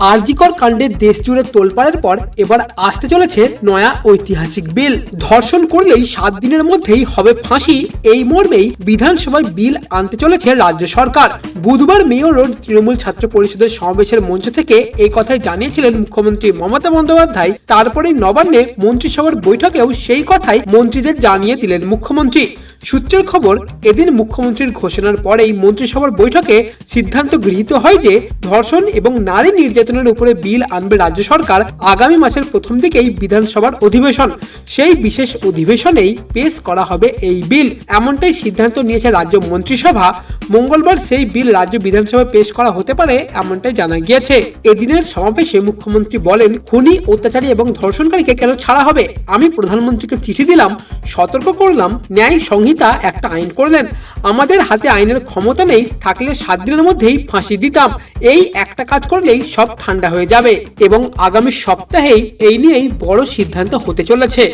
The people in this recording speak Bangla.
আরজিকর কাণ্ডের দেশ জুড়ে তোলপাড়ের পর এবার আসতে চলেছে নয়া ঐতিহাসিক বিল। ধর্ষণ করলেই সাত দিনের মধ্যেই হবে ফাঁসি। এই মর্মেই বিধানসভায় বিল আনতে চলেছে রাজ্য সরকার। বুধবার মেয়র রোড তৃণমূল ছাত্র পরিষদের সমাবেশের মঞ্চ থেকে এই কথাই জানিয়েছিলেন মুখ্যমন্ত্রী মমতা বন্দ্যোপাধ্যায়। তারপরেই নবান্নে মন্ত্রিসভার বৈঠকেও সেই কথাই মন্ত্রীদের জানিয়ে দিলেন মুখ্যমন্ত্রী। সূত্রের খবর, এদিন মুখ্যমন্ত্রীর ঘোষণার পরেই মন্ত্রিসভার বৈঠকে সিদ্ধান্ত গৃহীত হয় যে ধর্ষণ এবং নারী নির্যাতনের উপরে বিল আনবে রাজ্য সরকার আগামী মাসের প্রথম দিকেই বিধানসভার অধিবেশন। সেই বিশেষ অধিবেশনেই পেশ করা হবে এই বিল। এমনটাই সিদ্ধান্ত নিয়েছে রাজ্য মন্ত্রিসভা। মঙ্গলবার সেই বিল রাজ্য বিধানসভায় পেশ করা হতে পারে এমনটাই জানা গিয়েছে। এদিনের সমাবেশে মুখ্যমন্ত্রী বলেন, খুনি, অত্যাচারী এবং ধর্ষণকারীকে কেন ছাড়া হবে? আমি প্রধানমন্ত্রীকে চিঠি দিলাম, সতর্ক করলাম, ন্যায় সংহিতা একটা আইন করলেন। আমাদের হাতে আইনের ক্ষমতা নেই, থাকলে সাত দিনের মধ্যেই ফাঁসি দিতাম। এই একটা কাজ করলেই সব ঠান্ডা হয়ে যাবে এবং আগামী সপ্তাহেই এই নিয়েই বড় সিদ্ধান্ত হতে চলেছে।